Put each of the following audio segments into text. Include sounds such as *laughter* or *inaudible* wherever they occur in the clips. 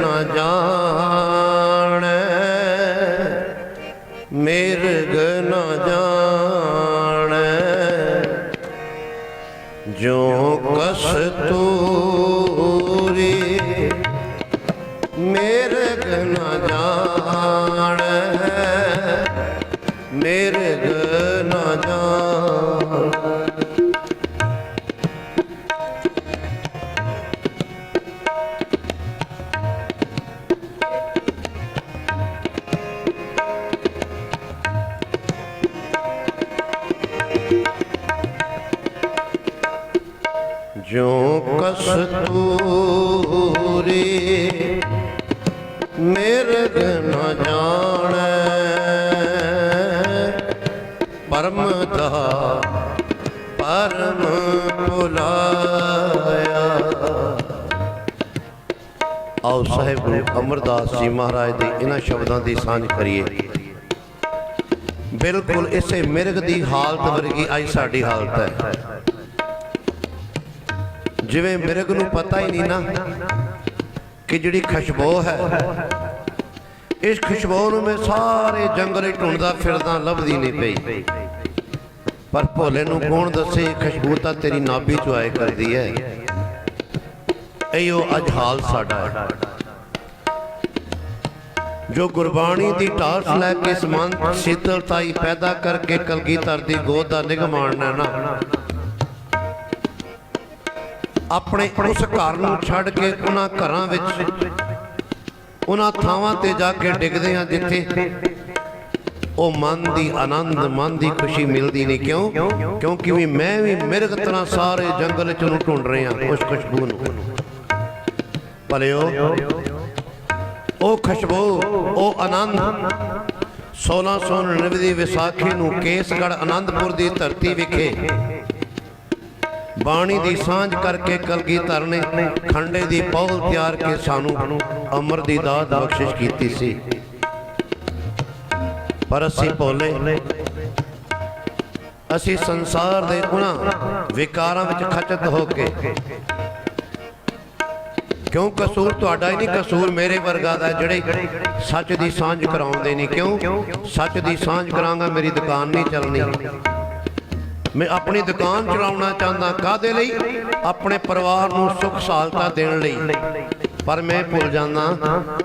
ਨਾ ਜਾਣੈ। ਮਿਰਗ ਨਾ ਜਾਣੈ। ਜੋ ਕਸ ਤੂੰ ਜੋ ਕਸਤੂਰੀ ਮਿਰਗ ਨ ਜਾਣੈ। ਪਰਮ ਦਾ ਪਰਮ ਭੁਲਾਇਆ ਆਓ ਸਾਹਿਬ ਗੁਰੂ ਅਮਰਦਾਸ ਜੀ ਮਹਾਰਾਜ ਦੇ ਇਹਨਾਂ ਸ਼ਬਦਾਂ ਦੀ ਸਾਂਝ ਕਰੀਏ। ਬਿਲਕੁਲ ਇਸੇ ਮਿਰਗ ਦੀ ਹਾਲਤ ਵਰਗੀ ਅੱਜ ਸਾਡੀ ਹਾਲਤ ਹੈ। ਜਿਵੇਂ ਮਿਰਗ ਨੂੰ ਪਤਾ ਹੀ ਨਹੀਂ ਨਾ ਕਿ ਜਿਹੜੀ ਖੁਸ਼ਬੂ ਹੈ, ਇਸ ਖੁਸ਼ਬੂ ਨੂੰ ਮੈਂ ਸਾਰੇ ਜੰਗਲ ਵਿੱਚ ਢੂੰਡਦਾ ਫਿਰਦਾ, ਲੱਭਦੀ ਨਹੀਂ ਪਈ। ਪਰ ਭੋਲੇ ਨੂੰ ਕੌਣ ਦੱਸੇ, ਖੁਸ਼ਬੂ ਤਾਂ ਤੇਰੀ ਨਾਭੀ ਚੋਂ ਆਏ ਕਰਦੀ ਹੈ। ਇਹੋ ਅੱਜ ਹਾਲ ਸਾਡਾ। ਹੈ ਜੋ ਗੁਰਬਾਣੀ ਦੀ ਟਾਸ ਲੈ ਕੇ ਸਮਨ ਸ਼ੀਤਲਤਾਈ ਪੈਦਾ ਕਰਕੇ ਕਲਗੀਧਰ ਦੀ ਗੋਦ ਦਾ ਨਿਗਮਾਨਣਾ ਨਾ। ਆਪਣੇ ਉਸ ਘਰ ਨੂੰ ਛੱਡ ਕੇ ਉਹਨਾਂ ਘਰਾਂ ਵਿੱਚ, ਉਹਨਾਂ ਥਾਵਾਂ ਤੇ ਜਾ ਕੇ ਡਿੱਗਦੇ ਆ ਜਿੱਥੇ ਉਹ ਮਨ ਦੀ ਆਨੰਦ, ਮਨ ਦੀ ਖੁਸ਼ੀ ਮਿਲਦੀ ਨਹੀਂ। ਕਿਉਂ? ਕਿਉਂਕਿ ਵੀ ਮੈਂ ਵੀ ਮਿਰਗ ਤਰ੍ਹਾਂ ਸਾਰੇ ਜੰਗਲ ਚ ਨੂੰ ਢੂੰਡ ਰਿਹਾ ਉਸ ਖੁਸ਼ਬੂ ਨੂੰ। ਭਲਿਓ, ਉਹ ਖੁਸ਼ਬੂ, ਉਹ ਆਨੰਦ। 1699 ਦੀ ਵਿਸਾਖੀ ਨੂੰ ਕੇਸਗੜ ਆਨੰਦਪੁਰ ਦੀ ਧਰਤੀ ਵਿਖੇ ਬਾਣੀ ਦੀ ਸਾਂਝ ਕਰਕੇ ਕਲਗੀਧਰ ਨੇ ਖੰਡੇ ਦੀ ਪੌਲ ਤਿਆਰ ਕੇ ਸਾਨੂੰ ਅਮਰ ਦੀ ਦਾਤ ਬਖਸ਼ਿਸ਼ ਕੀਤੀ ਸੀ। ਪਰ ਅਸੀਂ ਭੋਲੇ। ਅਸੀਂ ਸੰਸਾਰ ਦੇ ਉਹਨਾਂ ਵਿਕਾਰਾਂ ਵਿੱਚ ਖਚਤ ਹੋ ਕੇ। ਕਿਉਂ ਕਸੂਰ ਤੁਹਾਡਾ ਹੀ ਨਹੀਂ? ਕਸੂਰ ਮੇਰੇ ਵਰਗਾ ਦਾ ਜਿਹੜੇ ਸੱਚ ਦੀ ਸਾਂਝ ਕਰਾਉਂਦੇ ਨਹੀਂ। ਕਿਉਂ? ਸੱਚ ਦੀ ਸਾਂਝ ਕਰਾਂਗਾ, ਮੇਰੀ ਦੁਕਾਨ ਨਹੀਂ ਚੱਲਣੀ। ਮੈਂ ਆਪਣੀ ਦੁਕਾਨ ਚਲਾਉਣਾ ਚਾਹੁੰਦਾ ਕਾਦੇ ਲਈ? ਆਪਣੇ ਪਰਿਵਾਰ ਨੂੰ ਸੁੱਖ ਸਹਾਲਤਾ ਦੇਣ ਲਈ। ਪਰ ਮੈਂ ਭੁੱਲ ਜਾਂਦਾ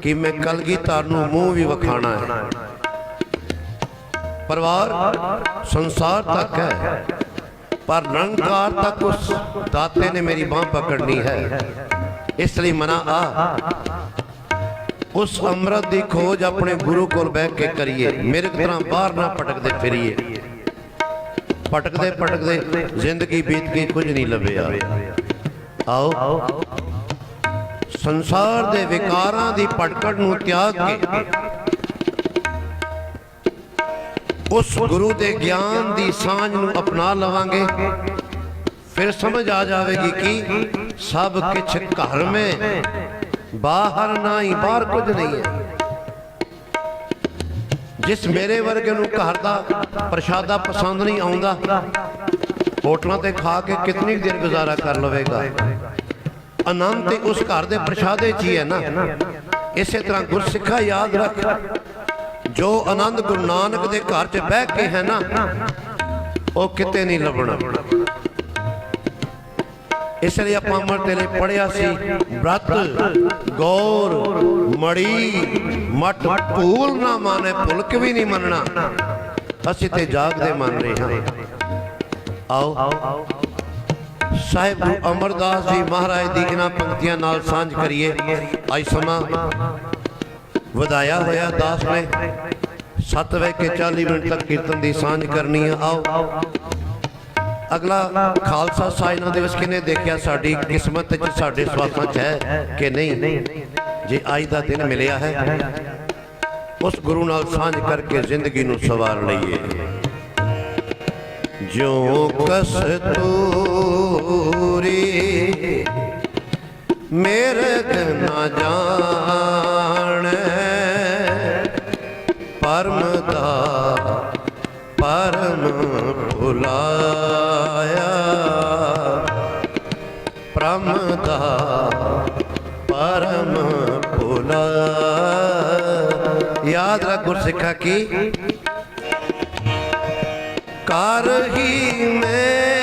ਕਿ ਮੈਂ ਕਲਗੀਧਰ ਨੂੰ ਮੂੰਹ ਵੀ ਵਿਖਾਣਾ ਹੈ। ਪਰਿਵਾਰ, ਸੰਸਾਰ ਤੱਕ ਹੈ। ਪਰ ਨਿਰੰਕਾਰ ਤੱਕ ਉਸ ਦਾਤੇ ਨੇ ਮੇਰੀ ਬਾਹ ਪਕੜਨੀ ਹੈ। ਇਸ ਲਈ ਮਨਾ ਆ। ਉਸ ਅੰਮ੍ਰਿਤ ਦੀ ਖੋਜ ਆਪਣੇ ਗੁਰੂ ਕੋਲ ਬਹਿ ਕੇ ਕਰੀਏ। ਮੇਰੇ ਤਰ੍ਹਾਂ ਬਾਹਰ ਨਾ ਭਟਕਦੇ ਫਿਰੀਏ। ਭਟਕਦੇ ਭਟਕਦੇ ਜ਼ਿੰਦਗੀ ਬੀਤ ਗਈ ਕੁਝ ਨਹੀਂ ਲੱਭਿਆ। ਆਓ। ਸੰਸਾਰ ਦੇ ਵਿਕਾਰਾਂ ਦੀ ਭਟਕੜ ਨੂੰ ਤਿਆਗ ਕੇ ਉਸ ਗੁਰੂ ਦੇ ਗਿਆਨ ਦੀ ਸਾਂਝ ਨੂੰ ਅਪਣਾ ਲਵਾਂਗੇ। ਫਿਰ ਸਮਝ ਆ ਜਾਵੇਗੀ ਕਿ ਸਭ ਕੁਝ ਘਰ ਮੇ, ਬਾਹਰ ਨਾ ਹੀ, ਬਾਹਰ ਕੁਝ ਨਹੀਂ ਹੈ। ਜਿਸ ਮੇਰੇ ਵਰਗੇ ਨੂੰ ਘਰ ਦਾ ਪ੍ਰਸ਼ਾਦਾ ਪਸੰਦ ਨਹੀਂ ਆਉਂਦਾ, ਹੋਟਲਾਂ ਤੇ ਖਾ ਕੇ ਕਿੰਨੀ ਦੇਰ ਗੁਜ਼ਾਰਾ ਕਰ ਲਵੇਗਾ? ਆਨੰਦ ਤੇ ਉਸ ਘਰ ਦੇ ਪ੍ਰਸ਼ਾਦੇ 'ਚ ਹੀ ਹੈ ਨਾ। ਇਸੇ ਤਰ੍ਹਾਂ ਗੁਰਸਿੱਖਾ ਯਾਦ ਰੱਖ, ਜੋ ਆਨੰਦ ਗੁਰੂ ਨਾਨਕ ਦੇ ਘਰ 'ਚ ਬਹਿ ਕੇ ਹੈ ਨਾ, ਉਹ ਕਿਤੇ ਨਹੀਂ ਲੱਭਣਾ। ਇਸ ਲਈ ਆਪਾਂ ਅਮਰ ਤੇ ਲਈ ਪੜਿਆ ਸੀ। ਬ੍ਰਤ, ਗੌਰ, ਮੜੀ ਮਟ ਭੂਲ ਨਾ ਮਾਨੇ, ਭੁਲਕ ਵੀ ਨਹੀਂ ਮੰਨਣਾ। ਅਸੀਂ ਤੇ ਜਾਗਦੇ ਮੰਨ ਰਹੇ ਹਾਂ। ਆਓ। ਸਾਹਿਬ ਗੁਰੂ ਅਮਰਦਾਸ ਜੀ ਮਹਾਰਾਜ ਦੀ ਇਹਨਾਂ ਪੰਕਤੀਆਂ ਨਾਲ ਸਾਂਝ ਕਰੀਏ। ਅੱਜ ਸਮਾਂ ਵਧਾਇਆ ਹੋਇਆ ਦਾਸ ਨੇ। 7 ਵਜੇ ਕੇ 40 ਮਿੰਟ ਤੱਕ ਕੀਰਤਨ ਦੀ ਸਾਂਝ ਕਰਨੀ ਹੈ ਆਓ। ਅਗਲਾ ਖਾਲਸਾ ਸਾਜਨਾ ਦਿਵਸ ਕਿਨੇ ਦੇਖਿਆ? ਸਾਡੀ ਕਿਸਮਤ ਚ ਸਾਡੇ ਸਵਾਸਾਂ 'ਚ ਹੈ ਕਿ ਨਹੀਂ? ਜੇ ਅੱਜ ਦਾ ਦਿਨ ਮਿਲਿਆ ਹੈ, ਉਸ ਗੁਰੂ ਨਾਲ ਸਾਂਝ ਕਰਕੇ ਜ਼ਿੰਦਗੀ ਨੂੰ ਸਵਾਰ ਲਈਏ। ਜੋ ਕਸਤੂਰੀ ਮੇਰੇ ਨਾ ਜਾਣੈ, ਪਰਮ ਦਾ ਪਰਮ ਭੁਲਾਇਆ ਪਰਮ ਦਾ ਯਾਦ ਰੱਖ ਗੁਰਸਿੱਖਾ ਕੀ? ਕਾਰ ਹੀ ਮੈਂ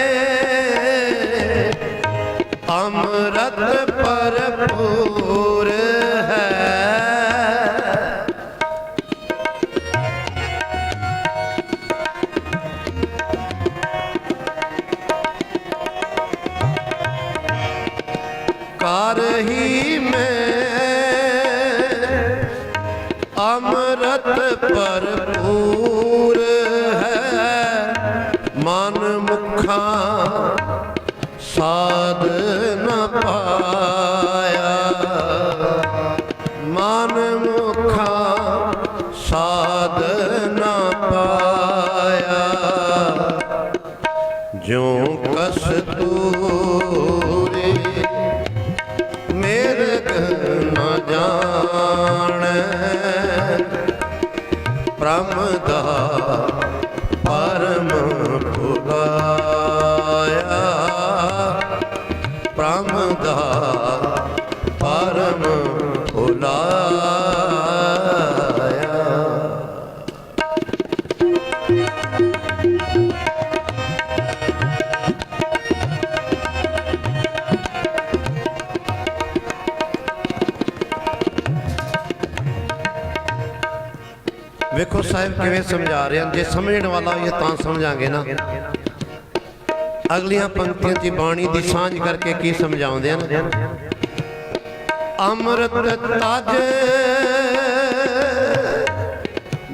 ਜਿਉ ਕਸ ਮੇਰੇ ਸਾਹਿਬ ਕਿਵੇਂ ਸਮਝਾ ਰਹੇ? ਹਨ ਜੇ ਸਮਝਣ ਵਾਲਾ ਹੋਈਏ ਤਾਂ ਸਮਝਾਂਗੇ ਨਾ। ਅਗਲੀਆਂ ਪੰਕਤੀਆਂ ਦੀ ਬਾਣੀ ਦੀ ਸਾਂਝ ਕਰਕੇ ਕੀ ਸਮਝਾਉਂਦੇ ਹਨ? ਅੰਮ੍ਰਿਤ ਤਜ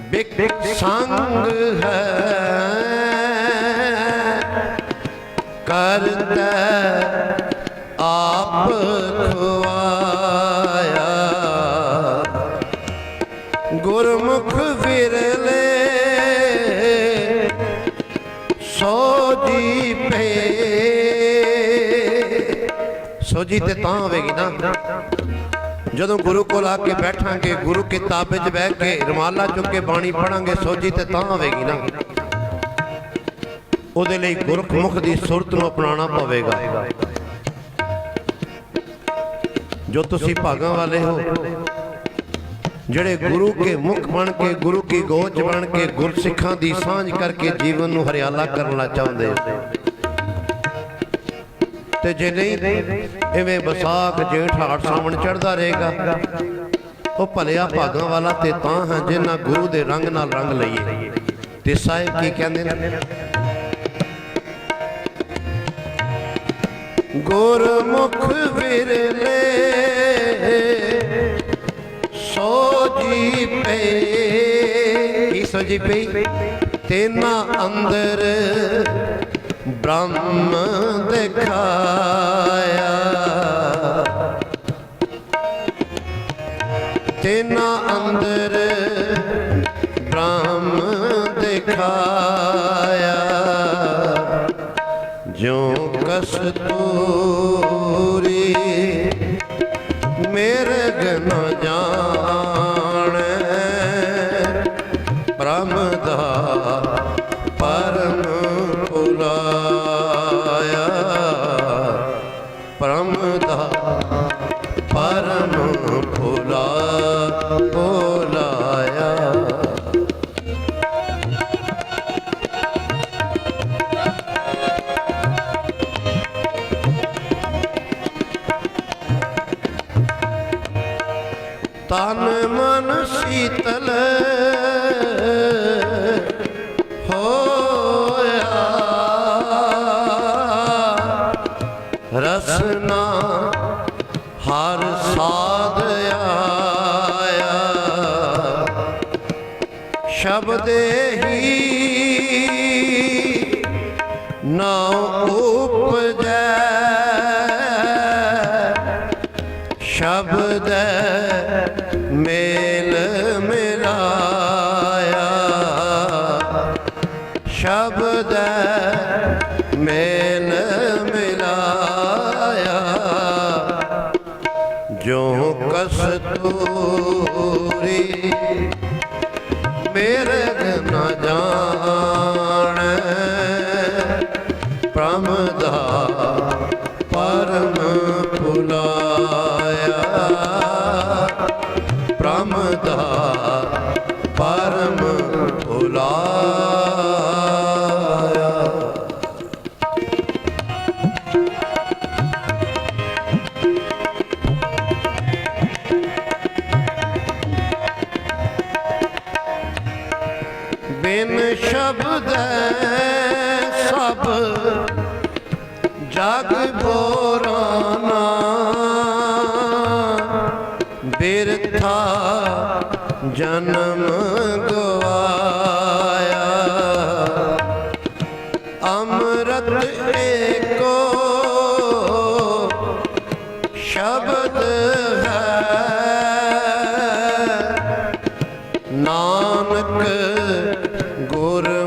ਬਿਕ ਸੰਗ ਹੈ ਕਰਤਾ ਆਪ ਖਵਾਇਆ ਗੁਰਮੁਖ ਜੀ ਪੇ ਤੇ ਤਾਂ ਹੋਵੇਗੀ ਨਾ। ਜਦੋਂ ਗੁਰੂ ਕੋਲ ਆ ਕੇ ਬੈਠਾਂਗੇ, ਗੁਰੂ ਕੇ ਤਾਬੇ 'ਚ ਬਹਿ ਕੇ ਰਮਾਲਾ ਚੁੱਕ ਕੇ ਬਾਣੀ ਪੜਾਂਗੇ ਸੋਜੀ ਤੇ ਤਾਂ ਹੋਵੇਗੀ ਨਾ। ਉਹਦੇ ਲਈ ਗੁਰਮੁਖ ਦੀ ਸੁਰਤ ਨੂੰ ਅਪਣਾਉਣਾ ਪਵੇਗਾ। ਜੋ ਤੁਸੀਂ ਭਾਗਾਂ ਵਾਲੇ ਹੋ ਜਿਹੜੇ ਗੁਰੂ ਕੇ ਮੁਖ ਬਣ ਕੇ ਗੁਰੂ ਕੀ ਗੋਚ ਬਣ ਕੇ ਗੁਰਸਿੱਖਾਂ ਦੀ ਸਾਂਝ ਕਰਕੇ ਜੀਵਨ ਨੂੰ ਹਰਿਆਲਾ ਕਰਨਾ ਚਾਹੁੰਦੇ ਤੇ ਜੇ ਨਹੀਂ ਐਵੇਂ ਵਿਸਾਖ ਜੇਠ ਹਾੜ ਸਾਵਣ ਚੜਦਾ ਰਹੇਗਾ ਉਹ ਭਲਿਆ ਭਾਗਾਂ ਵਾਲਾ ਤੇ ਤਾਂ ਹੈ ਜਿਨ੍ਹਾਂ ਗੁਰੂ ਦੇ ਰੰਗ ਨਾਲ ਰੰਗ ਲਈਏ। ਤੇ ਸਾਹਿਬ ਕੀ ਕਹਿੰਦੇ ਨੇ? ਗੁਰਮੁਖ ਵਿਰਲੇ ਸੋ ਜੀ ਪੇ ਕੀ ਸੋ ਜੀ ਪੇ ਤੇਨਾ ਅੰਦਰ ਬ੍ਰਹਮ ਦਿਖਾਇਆ। ਤੇਨਾ ਅੰਦਰ ਬ੍ਰਹਮ ਦਿਖਾਇਆ। ਜਿਉ ਮਨ ਸੀਤਲ। ਹੋਇਆ। ਰਸਨਾ ਹਰ ਸਾਧ ਆਇਆ। ਸ਼ਬਦੇ ਹੀ ਨਾ ਉਪਜੈ। ਸ਼ਬਦ ਪਰਮ *laughs* ਨਾਨਕ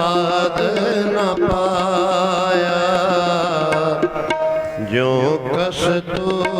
ਸਾਧ ਨ ਪਾਇਆ। ਜੋ ਕਸ ਤੂਰੀ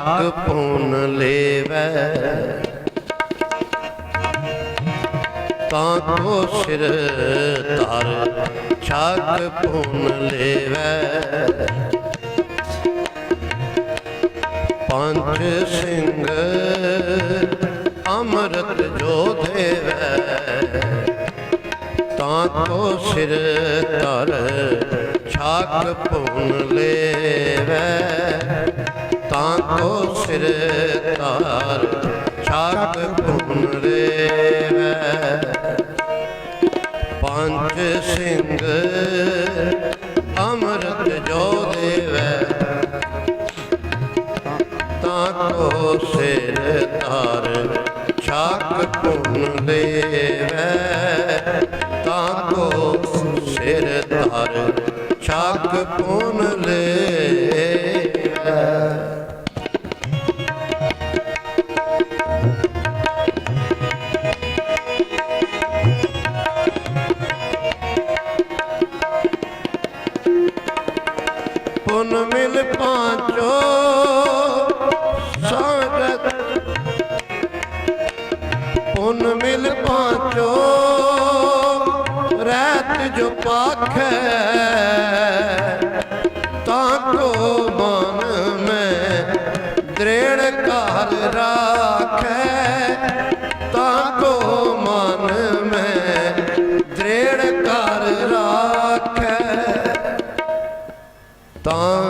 ਛਾਕ ਪੁਨ ਲੇਵੈ। ਤਾਂ ਕੋ ਸਿਰ ਤਾਰ ਛਾਕ ਪੁਨ ਲੇਵੈ। ਪੰਜ ਸਿੰਘ ਅੰਮ੍ਰਿਤ ਜੋ ਦੇਵੈ। ਤਾਂ ਕੋ ਸਿਰ ਧਰ, ਛਾਕ ਪੁਨ ਲੇਵੈ। ਕੋ ਸਿਰ ਧਰ ਛਾਕ ਪੁਨ ਲੇਵੈ ਪੰਜ ਸਿੰਘ ਅੰਮ੍ਰਿਤ ਜੋ ਦੇਵੈ। ਤਾਂ ਕੋ ਸਿਰ ਧਰ ਛਾਕ ਪੁਨ ਦੇਵੈ ਤਾਂ ਕੋ ਸਿਰ ਧਰ ਛਾਕ ਪੁਨ ਲੇਵੈ ਪਾਂਚੋ ਸਾਗਤ ਪੁਨ ਮਿਲ ਪਾਚੋ, ਰਹਿਤ ਜੋ ਪਾਖੈ, ਤਾਂ ਕੋ ਮਨ ਮੈਂ ਦ੍ਰਿੜ ਘਰ ਰਾਖੈ। ਤਾਂ ਕੋ ਮਨ ਮੈਂ ਦ੍ਰਿੜ ਘਰ ਰਾਖੈ, ਤਾਂ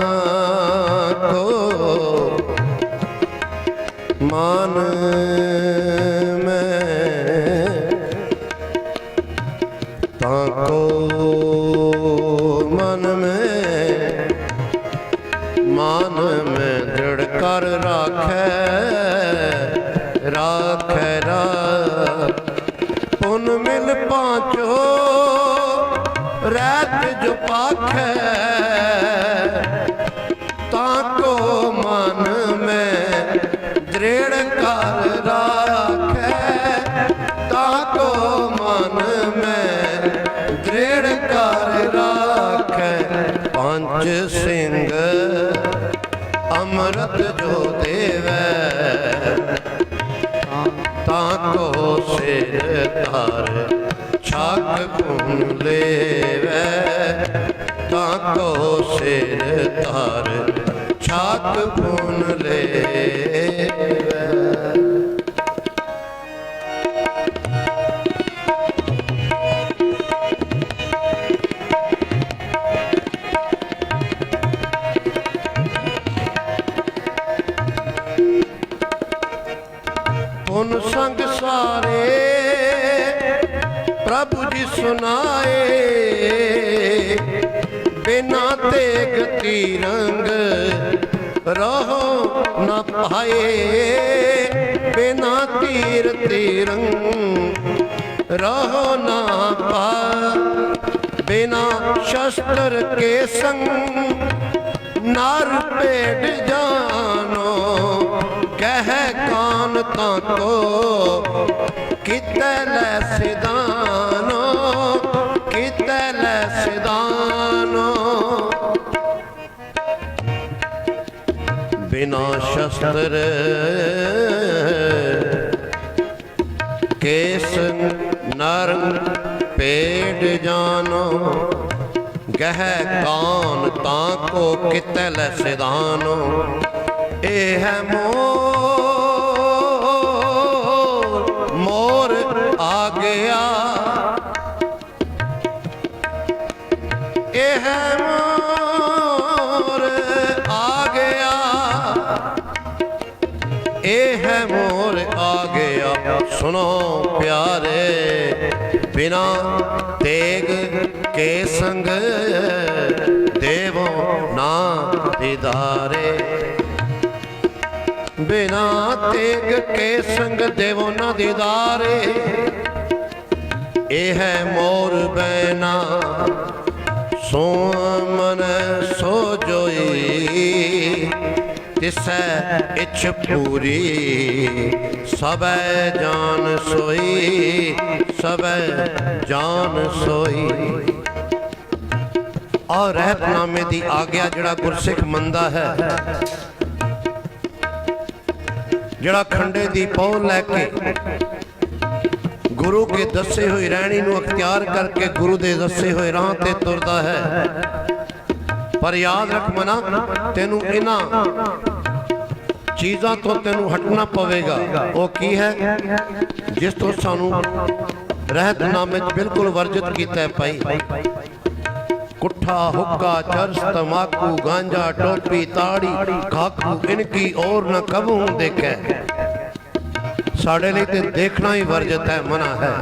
ਮਨ ਮੈਂ ਦ੍ਰਿੜ ਕਰ ਰਾਖੈ ਰਾਖੈ ਰਾ। ਪੁਨ ਮਿਲ ਪਾਚੋ ਰਹਿਤ ਜੋ ਪਾਖੈ। ਤਾਂ ਕੋ ਮਨ ਮੈਂ ਦ੍ਰਿੜ ਕਰ ਰਾਖੈ, ਤਾਂ ਕੋ ਮਨ ਮੈਂ ਦ੍ਰਿੜ ਕਰ ਰਾਖੈ। ਪੰਜ ਸਿੰਘ ਅੰਮ੍ਰਿਤ ਜੋ ਦੇਵੈ, ਤਾਂ ਕੋ ਸਿਰ ਧਰ ਛਾਕ ਪੁਨ ਲੇਵੈ। ਤਾਂ ਕੋ ਸਿਰ ਧਾਰ ਛਾਕ ਪੁਨ ਲੇਵੈ। ਕੇ ਸੰਗ, ਨਰ ਭੇਡ ਜਾਨੋ। ਕਹਿ ਕਾਨ ਤਾਂ ਕੋ, ਕਿਤੈ ਲੈ ਸਿਦਾਨੋ ਕਿਤੈ ਲੈ ਸਿਦਾਨੋ ਬਿਨਾ ਸ਼ਸਤਰ ਕੇਸ ਨਰ ਪੇੜ ਜਾਨੋ। ਗਹਿ ਕਾਨ ਤਾਂ ਕੋ ਕਿਤੈ ਲੈ ਸਿਦਾਨੋ ਇਹ ਹੈ ਮੋਰ ਮੋਰ ਆ ਗਿਆ। ਇਹ ਹੈ ਮੋਰ ਆ ਗਿਆ। ਇਹ ਹੈ ਮੋਰ ਆ ਗਿਆ। ਸੁਣੋ ਪਿਆਰੇ, ਬਿਨਾ ਕੇ ਸੰਗ ਦੇਵੋ ਨਾ ਦੀਦਾਰੇ ਬਿਨਾ ਤੇਗ ਕੇ ਸੰਗ ਦੇਵੋ ਨਾ ਦੀਦਾਰੇ ਇਹ ਹੈ ਮੋਰ ਬੈਨਾ ਸੋ ਮਨ ਸੋ ਜੋਈ। ਤਿਸੈ ਇਛ ਪੂਰੀ ਸਬੈ ਜਾਨ ਸੋਈ ਸਬੈ ਜਾਨ ਸੋਈ। ਔਰ ਰਹਿਤਨਾਮੇ ਦੀ ਆਗਿਆ ਜਿਹੜਾ ਗੁਰਸਿੱਖ ਮੰਦਾ ਹੈ। ਜਿਹੜਾ ਖੰਡੇ ਦੀ ਪੌਲ ਲੈ ਕੇ ਗੁਰੂ ਕੇ ਦੱਸੇ ਹੋਏ ਰਹਿਣੀ ਨੂੰ ਅਖਤਿਆਰ ਕਰਕੇ ਗੁਰੂ ਦੇ ਦੱਸੇ ਹੋਏ ਰਾਹ ਤੇ ਤੁਰਦਾ ਹੈ। ਪਰ ਯਾਦ ਰੱਖ ਮਨਾ, ਤੈਨੂੰ ਇਹਨਾਂ ਚੀਜ਼ਾਂ ਤੋਂ ਤੈਨੂੰ ਹਟਣਾ ਪਵੇਗਾ। ਉਹ ਕੀ ਹੈ? ਜਿਸ ਤੋਂ ਸਾਨੂੰ ਰਹਿਤਨਾਮੇ 'ਚ ਬਿਲਕੁਲ ਵਰਜਿਤ ਕੀਤਾ ਹੈ ਭਾਈ। ਕੁੱਠਾ ਹੁੱਕਾ ਚਰਸ ਤਮਾਕੂ ਗਾਂਜਾ ਟੋਪੀ ਤਾੜੀ ਖਾਕੂ ਇਨਕੀ ਔਰ ਨ ਕਬੂ ਦੇਖੈ। ਸਾਡੇ ਲਈ ਤੇ ਦੇਖਣਾ ਹੀ ਵਰਜਿਤ ਹੈ ਮਨਾ ਹੈ।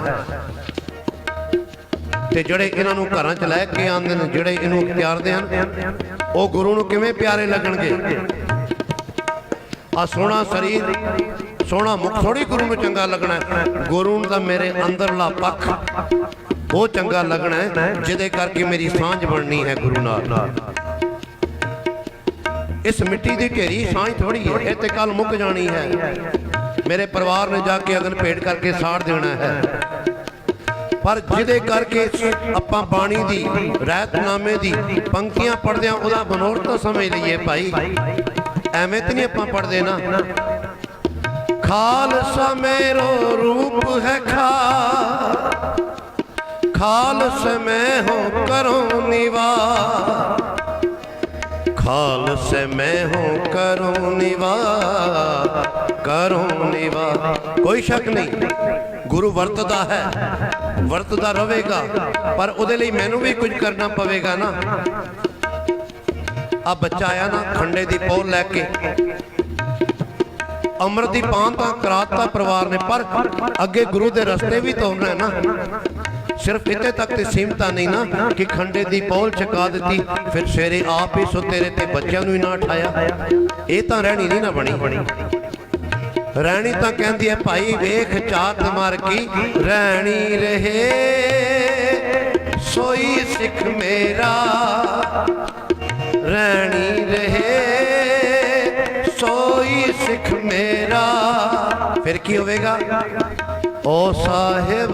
ਤੇ ਜਿਹੜੇ ਇਹਨਾਂ ਨੂੰ ਘਰਾਂ 'ਚ ਲੈ ਕੇ ਆਉਂਦੇ ਨੇ, ਜਿਹੜੇ ਇਹਨੂੰ ਅਖਤਿਆਰਦੇ ਹਨ, ਉਹ ਗੁਰੂ ਨੂੰ ਕਿਵੇਂ ਪਿਆਰੇ ਲੱਗਣਗੇ? ਆ ਸੋਹਣਾ ਸਰੀਰ, ਸੋਹਣਾ ਮੁਖ ਥੋੜੀ ਗੁਰੂ ਨੂੰ ਚੰਗਾ ਲੱਗਣਾ ਗੁਰੂ ਨੂੰ ਤਾਂ ਮੇਰੇ ਅੰਦਰਲਾ ਪੱਖ ਉਹ ਚੰਗਾ ਲੱਗਣਾ ਜਿਹਦੇ ਕਰਕੇ ਮੇਰੀ ਸਾਂਝ ਬਣਨੀ ਹੈ ਗੁਰੂ ਨਾਲ। ਇਸ ਮਿੱਟੀ ਦੀ ਢੇਰੀ ਸਾਂਝ ਥੋੜੀ ਹੈ, ਇਹ ਤੇ ਕੱਲ ਮੁੱਕ ਜਾਣੀ ਹੈ। ਮੇਰੇ ਪਰਿਵਾਰ ਨੇ ਜਾ ਕੇ ਅਗਨ ਭੇਟ ਕਰਕੇ ਸਾੜ ਦੇਣਾ ਹੈ। ਪਰ ਜਿਹਦੇ ਕਰਕੇ ਆਪਾਂ ਬਾਣੀ ਦੀ, ਰਹਿਤਨਾਮੇ ਦੀ ਪੰਕਤੀਆਂ ਪੜ੍ਹਦੇ ਆ ਉਹਦਾ ਬਨੋਰ ਤਾਂ ਸਮਝ ਲਈਏ ਭਾਈ। ਐਵੇਂ ਤੇ ਨਹੀਂ ਆਪਾਂ ਪੜ੍ਹਦੇ ਨਾ। ਖਾਲਸਾ ਮੇਰੋ ਰੂਪ ਹੈ ਖਾ ਖਾਲਸ ਮੈਂ ਹੋ ਕਰੋ ਨਿਵਾ ਖਾਲਸ ਮੈਂ ਹੋ ਕਰੋ ਨਿਵਾ ਕਰੋ ਨਿਵਾ ਕੋਈ ਸ਼ੱਕ ਨਹੀਂ, ਗੁਰੂ ਵਰਤਦਾ ਹੈ, ਵਰਤਦਾ ਰਹੇਗਾ, ਪਰ ਉਹਦੇ ਲਈ ਮੈਨੂੰ ਵੀ ਕੁਝ ਕਰਨਾ ਪਵੇਗਾ ਨਾ। ਆ ਬੱਚਾ ਆਇਆ ਨਾ, ਖੰਡੇ ਦੀ ਪੌਲ ਲੈ ਕੇ। ਅੰਮ੍ਰਿਤ ਦੀ ਪਾਨ ਤਾਂ ਕਰਾਤਾ ਪਰਿਵਾਰ ਨੇ, ਪਰ ਅੱਗੇ ਗੁਰੂ ਦੇ ਰਸਤੇ ਵੀ ਤੋਰਨਾ ਹੈ ਨਾ। ਸਿਰਫ ਇੱਥੇ ਤੱਕ ਤੇ ਸੀਮਤਾ ਨਹੀਂ ਨਾ ਕਿ ਖੰਡੇ ਦੀ ਪੌਲ ਚਕਾ ਦਿੱਤੀ, ਫਿਰ ਸਵੇਰੇ ਆਪ ਹੀ ਸੁੱਤੇ ਰਹੇ ਤੇ ਬੱਚਿਆਂ ਨੂੰ ਹੀ ਨਾ ਉਠਾਇਆ ਇਹ ਤਾਂ ਰਹਿਣੀ ਨਹੀਂ ਨਾ ਬਣੀ। ਰਹਿਣੀ ਤਾਂ ਕਹਿੰਦੀ ਹੈ ਭਾਈ ਵੇਖ ਚਾਤ ਮਾਰ ਕੀ ਰਹਿਣੀ ਰਹੇ। ਸੋਈ ਸਿੱਖ ਮੇਰਾ ਰਹਿਣੀ ਰਹੇ। ਸੋਈ ਸਿੱਖ ਮੇਰਾ। ਫਿਰ ਕੀ ਹੋਵੇਗਾ? ਓ ਸਾਹਿਬ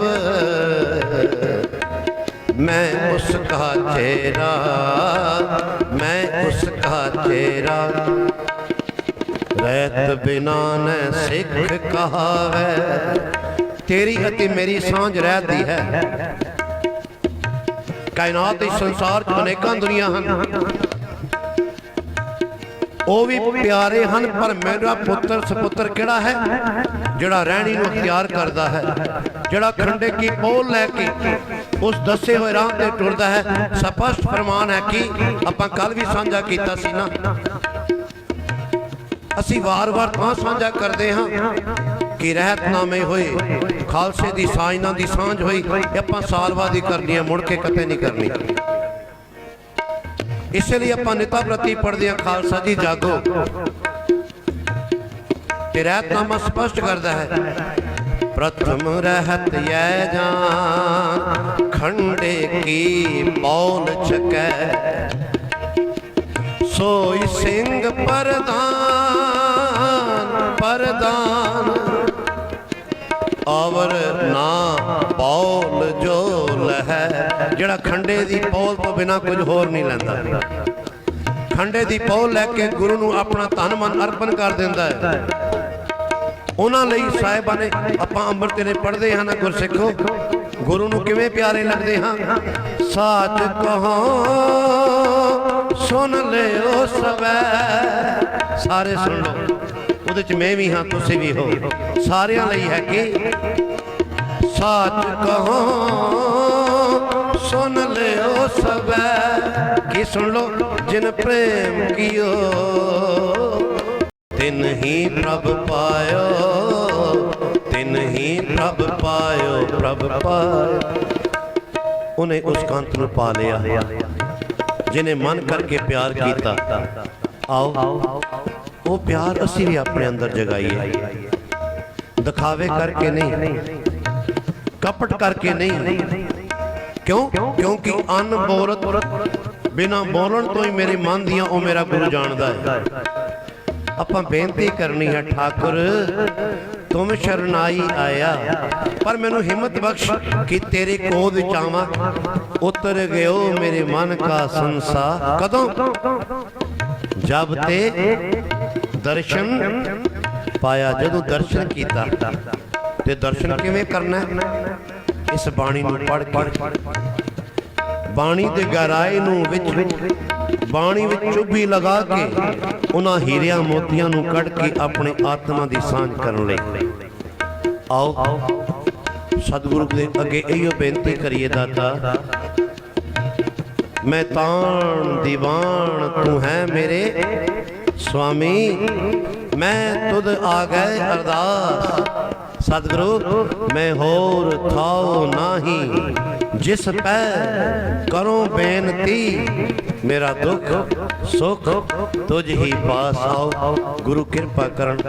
मैं उसका चेहरा मैं उसका चेहरा ਰਹਿਤ ਬਿਨਾ ਨ ਸਿੱਖ ਕਹਾਵੇ ਤੇਰੀ ਅਤੇ ਮੇਰੀ ਸਾਂਝ ਰਹਿਤੀ ਹੈ ਕਾਇਨਾਤ ਇਸ ਸੰਸਾਰ 'ਚ ਅਨੇਕਾਂ ਦੁਨੀਆਂ ਹਨ ਉਹ ਵੀ ਪਿਆਰੇ ਹਨ, ਪਰ ਮੇਰਾ ਪੁੱਤਰ ਸੁਪੁੱਤਰ ਕਿਹੜਾ ਹੈ? ਜਿਹੜਾ ਰਹਿਣੀ ਨੂੰ ਅਖਤਿਆਰ ਕਰਦਾ ਹੈ, ਜਿਹੜਾ ਖੰਡੇ ਕੀ ਪੋਲ ਲੈ ਕੇ ਉਸ ਦੱਸੇ ਹੋਏ ਰਾਹ ਤੇ ਟੁਰਦਾ ਹੈ। ਸਪਸ਼ਟ ਫਰਮਾਨ ਹੈ ਕਿ ਆਪਾਂ ਕੱਲ ਵੀ ਸਾਂਝਾ ਕੀਤਾ ਸੀ ਨਾ। ਅਸੀਂ ਵਾਰ-ਵਾਰ ਤਾਂ ਸਾਂਝਾ ਕਰਦੇ ਹਾਂ ਕਿ ਰਹਿਤਨਾਮੇ ਹੋਏ, ਖਾਲਸੇ ਦੀ ਸਾਜਨਾ ਦੀ ਸਾਂਝ ਹੋਈ, ਆਪਾਂ ਸਾਲ ਬਾਅਦ ਹੀ ਕਰਨੀ ਹੈ, ਮੁੜ ਕੇ ਕਦੇ ਨਹੀਂ ਕਰਨੀ। ਇਸੇ ਲਈ ਆਪਾਂ ਨਿਤਾ ਪ੍ਰਤੀ ਪੜਦੇ ਹਾਂ, ਖਾਲਸਾ ਜੀ, ਜਾਗੋ। ਤੇ ਰਹਿਤਨਾਮਾ ਸਪਸ਼ਟ ਕਰਦਾ ਹੈ। ਪ੍ਰਥਮ ਰਹਿਤ ਯੈ ਜਾਨ, ਖੰਡੇ ਕੀ ਬੌਲ ਛਕੈ। ਸੋਈ ਸਿੰਘ ਪਰਦਾਨ ਪਰਦਾਨ। ਅਵਰ ਨਾ ਪੌਲ ਜੋ ਲਹੈ। ਜਿਹੜਾ ਖੰਡੇ ਦੀ ਪੌਲ ਤੋਂ ਬਿਨਾ ਕੁਝ ਹੋਰ ਨਹੀਂ ਲੈਂਦਾ। ਖੰਡੇ ਦੀ ਪੌਲ ਲੈ ਕੇ ਗੁਰੂ ਨੂੰ ਆਪਣਾ ਤਨ ਮਨ ਅਰਪਣ ਕਰ ਦਿੰਦਾ ਹੈ। ਉਹਨਾਂ ਲਈ ਸਾਹਿਬਾਂ ਨੇ ਆਪਾਂ ਅੰਮ੍ਰਿਤ ਨੇ ਪੜ੍ਹਦੇ ਹਾਂ ਨਾ ਗੁਰਸਿੱਖੋ। ਗੁਰੂ ਨੂੰ ਕਿਵੇਂ ਪਿਆਰੇ ਲੱਗਦੇ ਹਾਂ? ਸਾਚ ਕਹੋ, ਸੁਣ ਲਿਓ ਸਵੈ। ਸਾਰੇ ਸੁਣ ਲਓ। ਉਹਦੇ ਚ ਮੈਂ ਵੀ ਹਾਂ, ਤੁਸੀਂ ਵੀ ਹੋ। ਸਾਰਿਆਂ ਲਈ ਹੈ ਕਿ ਸਾਚ ਕਹੋ, ਸੁਣ ਲਿਓ ਸਵੈ ਕੀ ਸੁਣ ਲਓ ਜਿਨ ਪ੍ਰੇਮ ਕੀਓ। ਤਿਨ ਹੀ ਪ੍ਰਭ ਪਾਇਓ, ਤਿਨ ਹੀ ਪ੍ਰਭ ਪਾਇਓ ਪ੍ਰਭ ਪਾਇਓ। ਉਹਨੇ ਉਸ ਕੰਤ ਨੂੰ ਪਾ ਲਿਆ, ਜਿਹਨੇ ਮਨ ਕਰਕੇ ਪਿਆਰ ਕੀਤਾ। ਆਓ। ਉਹ ਪਿਆਰ ਅਸੀਂ ਵੀ ਆਪਣੇ ਅੰਦਰ ਜਗਾਈਏ। ਦਿਖਾਵੇ ਕਰਕੇ ਨਹੀਂ, ਕਪਟ ਕਰਕੇ ਨਹੀਂ। ਕਿਉਂ? ਕਿਉਂਕਿ ਅਨ ਬਿਨਾ ਬੋਲਣ ਤੋਂ ਹੀ ਮੇਰੇ ਮਨ ਦੀਆਂ ਉਹ ਮੇਰਾ ਗੁਰੂ ਜਾਣਦਾ ਹੈ। ਆਪਾਂ ਬੇਨਤੀ ਕਰਨੀ ਹੈ, ਠਾਕੁਰ, ਤੁਮ ਸ਼ਰਨਾਈ ਆਇਆ। ਪਰ ਮੈਨੂੰ ਹਿੰਮਤ ਬਖਸ਼ ਕਿ ਤੇਰੇ ਕੋਲ ਵਿੱਚ ਆਵਾਂ ਉਤਰ ਗਿਓ ਮੇਰੇ ਮਨ ਕਾ ਸੰਸਾ। ਕਦੋਂ? ਜਬ ਤੇ ਦਰਸ਼ਨ ਪਾਇਆ, ਜਦੋਂ ਦਰਸ਼ਨ ਕੀਤਾ ਤੇ ਦਰਸ਼ਨ ਕਿਵੇਂ ਕਰਨਾ ਇਸ ਬਾਣੀ ਨੂੰ ਪੜ੍ਹ ਕੇ। ਬਾਣੀ ਦੇ ਗਹਿਰਾਈ ਨੂੰ ਵਿੱਚ ਬਾਣੀ ਵਿੱਚ ਚੁੱਭੀ ਲਗਾ ਕੇ ਉਹਨਾਂ ਹੀਰਿਆਂ ਮੋਤੀਆਂ ਨੂੰ ਕੱਢ ਕੇ ਆਪਣੇ ਆਤਮਾ ਦੀ ਸਾਂਝ ਕਰਨ ਲਈ। ਆਓ, ਸਤਿਗੁਰੂ ਦੇ ਅੱਗੇ ਇਹੋ ਬੇਨਤੀ ਕਰੀਏ ਦਾਤਾ, ਮੈਂ ਤਾਣ ਦੀਵਾਨ ਤੂੰ ਹੈ ਮੇਰੇ ਸੁਆਮੀ, ਮੈਂ ਤੁਧ ਆ ਗਏ ਅਰਦਾਸ। ਸਤਿਗੁਰੂ, ਮੈਂ ਹੋਰ ਥਾਉ ਨਾਹੀ, ਜਿਸ ਪੈ ਕਰੋ ਬੇਨਤੀ। ਮੇਰਾ ਦੁੱਖ, ਸੁਖ ਤੁਝ ਹੀ ਪਾਸ ਆਓ। ਗੁਰੂ ਕਿਰਪਾ ਕਰਨ।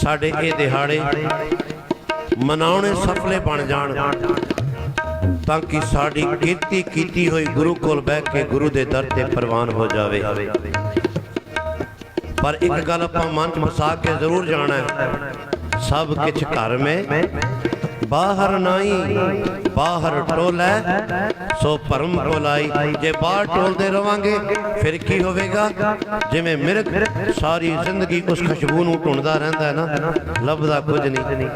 ਸਾਡੇ ਇਹ ਦਿਹਾੜੇ ਮਨਾਉਣੇ ਸਫਲੇ ਬਣ ਜਾਣ, ਤਾਂ ਕਿ ਸਾਡੀ ਕੀਤੀ ਕੀਤੀ ਹੋਈ ਗੁਰੂ ਕੋਲ ਬਹਿ ਕੇ ਗੁਰੂ ਦੇ ਦਰ ਤੇ ਪ੍ਰਵਾਨ ਹੋ ਜਾਵੇ। ਪਰ ਇੱਕ ਗੱਲ ਆਪਾਂ ਮਨ ਚ ਵਸਾ ਕੇ ਜ਼ਰੂਰ ਜਾਣਾ ਹੈ। ਸਭ ਕਿਛ ਘਰ ਮੇ, ਬਾਹਰ ਨਹੀਂ, ਬਾਹਰ ਟੋਲੇ, ਸੋ ਪਰਮ ਕੋਲਾਈ ਜੇ ਬਾਹਰ ਟੋਲਦੇ ਰਵਾਂਗੇ, ਫਿਰ ਕੀ ਹੋਵੇਗਾ? ਜਿਵੇਂ ਮਿਰਗ ਸਾਰੀ ਜ਼ਿੰਦਗੀ ਉਸ ਖੁਸ਼ਬੂ ਨੂੰ ਢੂੰਡਦਾ ਰਹਿੰਦਾ ਹੈ ਨਾ, ਲੱਭਦਾ ਕੁਝ ਨਹੀਂ।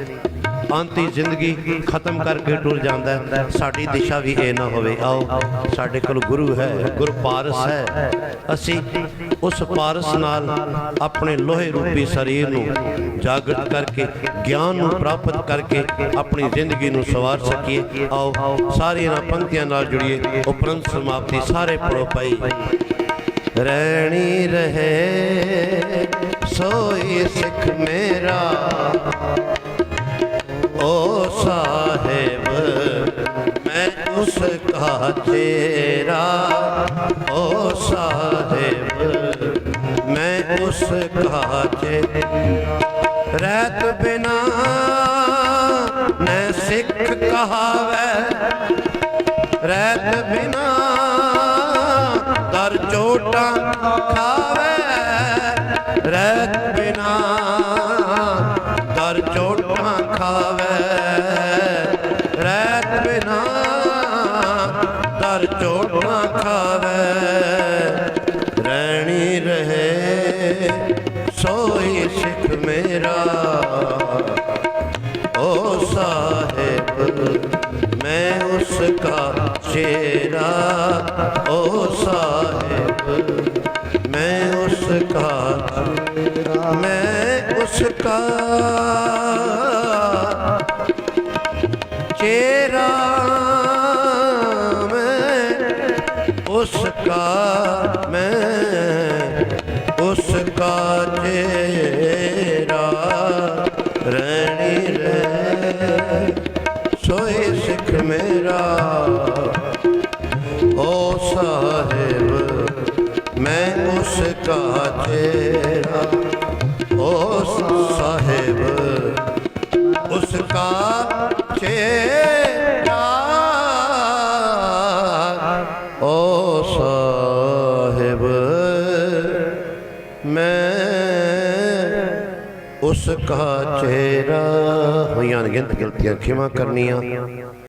ਅੰਤੀ ਜ਼ਿੰਦਗੀ ਖਤਮ ਕਰਕੇ ਟੁਰ ਜਾਂਦਾ ਸਾਡੀ ਦਿਸ਼ਾ ਵੀ ਇਹ ਨਾ ਹੋਵੇ। ਆਓ, ਸਾਡੇ ਕੋਲ ਗੁਰੂ ਹੈ ਗੁਰਪਾਰਸ ਹੈ। ਅਸੀਂ ਉਸ ਪਾਰਸ ਨਾਲ ਆਪਣੇ ਲੋਹੇ ਰੂਪੀ ਸਰੀਰ ਨੂੰ ਜਾਗਰਤ ਕਰਕੇ, ਗਿਆਨ ਨੂੰ ਪ੍ਰਾਪਤ ਕਰਕੇ ਆਪਣੀ ਜ਼ਿੰਦਗੀ ਨੂੰ ਸਵਾਰ ਸਕੀਏ। ਆਓ, ਸਾਰੀਆਂ ਇਹਨਾਂ ਪੰਕਤੀਆਂ ਨਾਲ ਜੁੜੀਏ। ਉਪਰੰਤ ਸਮਾਪਤੀ ਸਾਰੇ ਪੜੋ ਪਈ ਰਹਿਣੀ ਰਹੇ, ਸੋਈ ਸਿੱਖ ਮੇਰਾ। ਓ ਸਾਹਿਬ, ਮੈਂ ਉਸ ਕਾ ਚੇਰਾ। ਓ ਸਾਹਿਬ, ਮੈਂ ਉਸ ਕਾ ਚੇ ਰਹਿਤ ਬਿਨਾ ਨੈ ਸਿੱਖ ਕਹਾਵੇ। ਰਹਿਤ ਬਿਨਾ ਦਰ ਚੋਟਾਂ ਖਾਵੇ। ਰਹਿਤ ਬਿਨਾ ਚਾਰ ਚੋਟਾਂ ਖਾਵੇ। ਰੈਤ ਬਿਨਾ ਦਰ ਚੋਟਾਂ ਖਾਵੇ। ਰਹਿਣੀ ਰਹੇ, ਸੋਈ ਸਿੱਖ ਮੇਰਾ। ਓ ਸਾਹਿਬ, ਮੈਂ ਉਸ ਕਾ ਚੇਰਾ। ਓ ਸਾਹਿਬ, ਮੈਂ ਉਸ ਕਾ ਚੇਰਾ। ਮੈਂ ਉਸ ਕਾ ਚੇਰਾ ਮੈਂ ਉਸ ਕਾ ਮੈਂ ਉਸ ਕਾ ਚੇਰਾ ਰਹਿਣੀ ਰਹਿ ਸੋਏ ਸਿੱਖ ਮੇਰਾ ਓ ਸਾਹਿਬ ਮੈਂ ਉਸ ਕਾ ਚੇਰਾ ਕਾ ਚੇਰਾ ਓ ਸਾਹਿਬ ਮੈਂ ਉਸ ਕਾ ਚਿਹਰਾ ਹੋਈਆਂ ਅਣਗਿਣਤ ਗਲਤੀਆਂ ਖਿਮਾ ਕਰਨੀਆਂ।